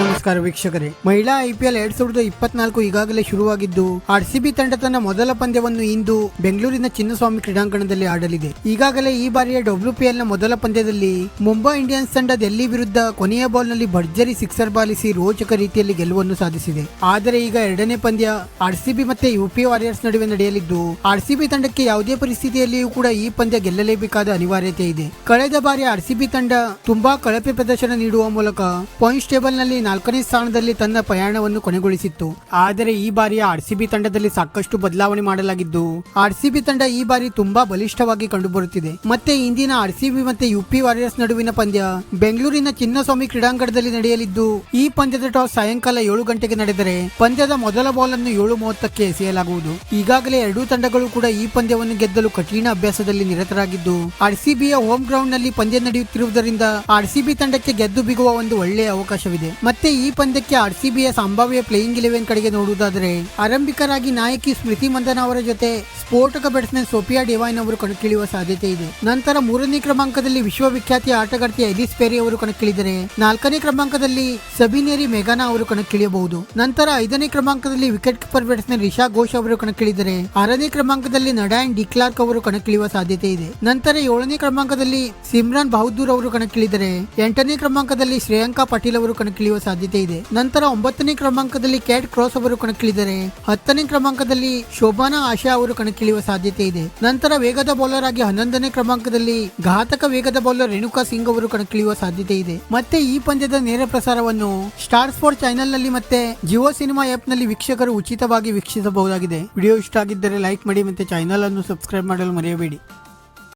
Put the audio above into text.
ನಮಸ್ಕಾರ ವೀಕ್ಷಕರೇ. ಮಹಿಳಾ ಐಪಿಎಲ್ ಎರಡ್ ಸಾವಿರದ ಇಪ್ಪತ್ನಾಲ್ಕು ಈಗಾಗಲೇ ಶುರುವಾಗಿದ್ದು ಆರ್ಸಿಬಿ ತಂಡ ತನ್ನ ಮೊದಲ ಪಂದ್ಯವನ್ನು ಇಂದು ಬೆಂಗಳೂರಿನ ಚಿನ್ನಸ್ವಾಮಿ ಕ್ರೀಡಾಂಗಣದಲ್ಲಿ ಆಡಲಿದೆ. ಈಗಾಗಲೇ ಈ ಬಾರಿಯ ಡಬ್ಲ್ಯೂಪಿಎಲ್ನ ಮೊದಲ ಪಂದ್ಯದಲ್ಲಿ ಮುಂಬೈ ಇಂಡಿಯನ್ಸ್ ತಂಡ ಡೆಲ್ಲಿ ವಿರುದ್ಧ ಕೊನೆಯ ಬಾಲ್ನಲ್ಲಿ ಭರ್ಜರಿ ಸಿಕ್ಸರ್ ಬಾಲಿಸಿ ರೋಚಕ ರೀತಿಯಲ್ಲಿ ಗೆಲುವನ್ನು ಸಾಧಿಸಿದೆ. ಆದರೆ ಈಗ ಎರಡನೇ ಪಂದ್ಯ ಆರ್ಸಿಬಿ ಮತ್ತೆ ಯುಪಿ ವಾರಿಯರ್ಸ್ ನಡುವೆ ನಡೆಯಲಿದ್ದು ಆರ್ಸಿಬಿ ತಂಡಕ್ಕೆ ಯಾವುದೇ ಪರಿಸ್ಥಿತಿಯಲ್ಲಿಯೂ ಕೂಡ ಈ ಪಂದ್ಯ ಗೆಲ್ಲಲೇಬೇಕಾದ ಅನಿವಾರ್ಯತೆ ಇದೆ. ಕಳೆದ ಬಾರಿ ಆರ್ಸಿಬಿ ತಂಡ ತುಂಬಾ ಕಳಪೆ ಪ್ರದರ್ಶನ ನೀಡುವ ಮೂಲಕ ಪಾಯಿಂಟ್ಸ್ ಟೇಬಲ್ನಲ್ಲಿ ನಾಲ್ಕನೇ ಸ್ಥಾನದಲ್ಲಿ ತನ್ನ ಪ್ರಯಾಣವನ್ನು ಕೊನೆಗೊಳಿಸಿತ್ತು. ಆದರೆ ಈ ಬಾರಿಯ ಆರ್ಸಿಬಿ ತಂಡದಲ್ಲಿ ಸಾಕಷ್ಟು ಬದಲಾವಣೆ ಮಾಡಲಾಗಿದ್ದು ಆರ್ಸಿಬಿ ತಂಡ ಈ ಬಾರಿ ತುಂಬಾ ಬಲಿಷ್ಠವಾಗಿ ಕಂಡುಬರುತ್ತಿದೆ. ಮತ್ತೆ ಇಂದಿನ ಆರ್ಸಿಬಿ ಮತ್ತೆ ಯುಪಿ ವಾರಿಯರ್ಸ್ ನಡುವಿನ ಪಂದ್ಯ ಬೆಂಗಳೂರಿನ ಚಿನ್ನಸ್ವಾಮಿ ಕ್ರೀಡಾಂಗಣದಲ್ಲಿ ನಡೆಯಲಿದ್ದು, ಈ ಪಂದ್ಯದ ಟಾಸ್ ಸಾಯಂಕಾಲ ಏಳು ಗಂಟೆಗೆ ನಡೆದರೆ ಪಂದ್ಯದ ಮೊದಲ ಬಾಲ್ ಅನ್ನು ಏಳು ಮೂವತ್ತಕ್ಕೆ ಎಸೆಯಲಾಗುವುದು. ಈಗಾಗಲೇ ಎರಡೂ ತಂಡಗಳು ಕೂಡ ಈ ಪಂದ್ಯವನ್ನು ಗೆದ್ದಲು ಕಠಿಣ ಅಭ್ಯಾಸದಲ್ಲಿ ನಿರತರಾಗಿದ್ದು ಆರ್ಸಿಬಿಯ ಹೋಮ್ ಗ್ರೌಂಡ್ನಲ್ಲಿ ಪಂದ್ಯ ನಡೆಯುತ್ತಿರುವುದರಿಂದ ಆರ್ಸಿಬಿ ತಂಡಕ್ಕೆ ಗೆದ್ದು ಬಿಗುವ ಒಂದು ಒಳ್ಳೆಯ ಅವಕಾಶವಿದೆ. ಮತ್ತೆ ಈ ಪಂದ್ಯಕ್ಕೆ ಆರ್ ಸಿ ಬಿಯ ಸಂಭಾವ್ಯ ಪ್ಲೇಯಿಂಗ್ ಇಲೆವೆನ್ ಕಡೆಗೆ ನೋಡುವುದಾದರೆ ಆರಂಭಿಕರಾಗಿ ನಾಯಕಿ ಸ್ಮೃತಿ ಮಂದನ ಅವರ ಜೊತೆ ಸ್ಫೋಟಕ ಬ್ಯಾಟ್ಸ್ಮನ್ ಸೋಫಿಯಾ ಡಿವೈನ್ ಅವರು ಕಣಕ್ಕಿಳಿಯುವ ಸಾಧ್ಯತೆ ಇದೆ. ನಂತರ ಮೂರನೇ ಕ್ರಮಾಂಕದಲ್ಲಿ ವಿಶ್ವವಿಖ್ಯಾತಿ ಆಟಗಾರ್ತಿ ಎಲಿಸ್ ಪೆರಿ ಅವರು ಕಣಕ್ಕಿಳಿದರೆ ನಾಲ್ಕನೇ ಕ್ರಮಾಂಕದಲ್ಲಿ ಸಬಿನೇರಿ ಮೆಗಾನಾ ಅವರು ಕಣಕ್ಕಿಳಿಯಬಹುದು. ನಂತರ ಐದನೇ ಕ್ರಮಾಂಕದಲ್ಲಿ wicket keeper batsman Richa Ghosh ಅವರು ಕಣಕ್ಕಿಳಿದರೆ ಆರನೇ ಕ್ರಮಾಂಕದಲ್ಲಿ ನಡಾಯನ್ ಡಿಕ್ಲಾರ್ಕ್ ಅವರು ಕಣಕ್ಕಿಳಿಯುವ ಸಾಧ್ಯತೆ ಇದೆ. ನಂತರ ಏಳನೇ ಕ್ರಮಾಂಕದಲ್ಲಿ ಸಿಮ್ರಾನ್ ಬಹದ್ದೂರ್ ಅವರು ಕಣಕ್ಕಿಳಿದರೆ ಎಂಟನೇ ಕ್ರಮಾಂಕದಲ್ಲಿ ಶ್ರೇಯಾಂಕಾ ಪಾಟೀಲ್ ಅವರು ಕಣಕ್ಕಿಳಿಯುವ ಸಾಧ್ಯತೆ ಇದೆ ನಂತರ ಒಂಬತ್ತನೇ ಕ್ರಮಾಂಕದಲ್ಲಿ ಕ್ಯಾಟ್ ಕ್ರಾಸ್ ಅವರು ಕಣಕ್ಕಿಳಿದರೆ, ಹತ್ತನೇ ಕ್ರಮಾಂಕದಲ್ಲಿ ಶೋಭಾನಾ ಆಶಾ ಅವರು ಕಣಕ್ಕಿಳಿಯುವ ಸಾಧ್ಯತೆ ಇದೆ ನಂತರ ವೇಗದ ಬೌಲರ್ ಆಗಿ ಹನ್ನೊಂದನೇ ಕ್ರಮಾಂಕದಲ್ಲಿ ಘಾತಕ ವೇಗದ ಬೌಲರ್ ರೇಣುಕಾ ಸಿಂಗ್ ಅವರು ಕಣಕ್ಕಿಳಿಯುವ ಸಾಧ್ಯತೆ ಇದೆ ಮತ್ತೆ ಈ ಪಂದ್ಯದ ನೇರ ಪ್ರಸಾರವನ್ನು ಸ್ಟಾರ್ ಸ್ಪೋರ್ಟ್ ಚಾನೆಲ್ನಲ್ಲಿ ಮತ್ತೆ ಜಿಯೋ ಸಿನಿಮಾ ಆಪ್ನಲ್ಲಿ ವೀಕ್ಷಕರು ಉಚಿತವಾಗಿ ವೀಕ್ಷಿಸಬಹುದಾಗಿದೆ. ವಿಡಿಯೋ ಇಷ್ಟ ಆಗಿದ್ದರೆ ಲೈಕ್ ಮಾಡಿ ಮತ್ತೆ ಚಾನೆಲ್ ಅನ್ನು ಸಬ್ಸ್ಕ್ರೈಬ್ ಮಾಡಲು ಮರೆಯಬೇಡಿ.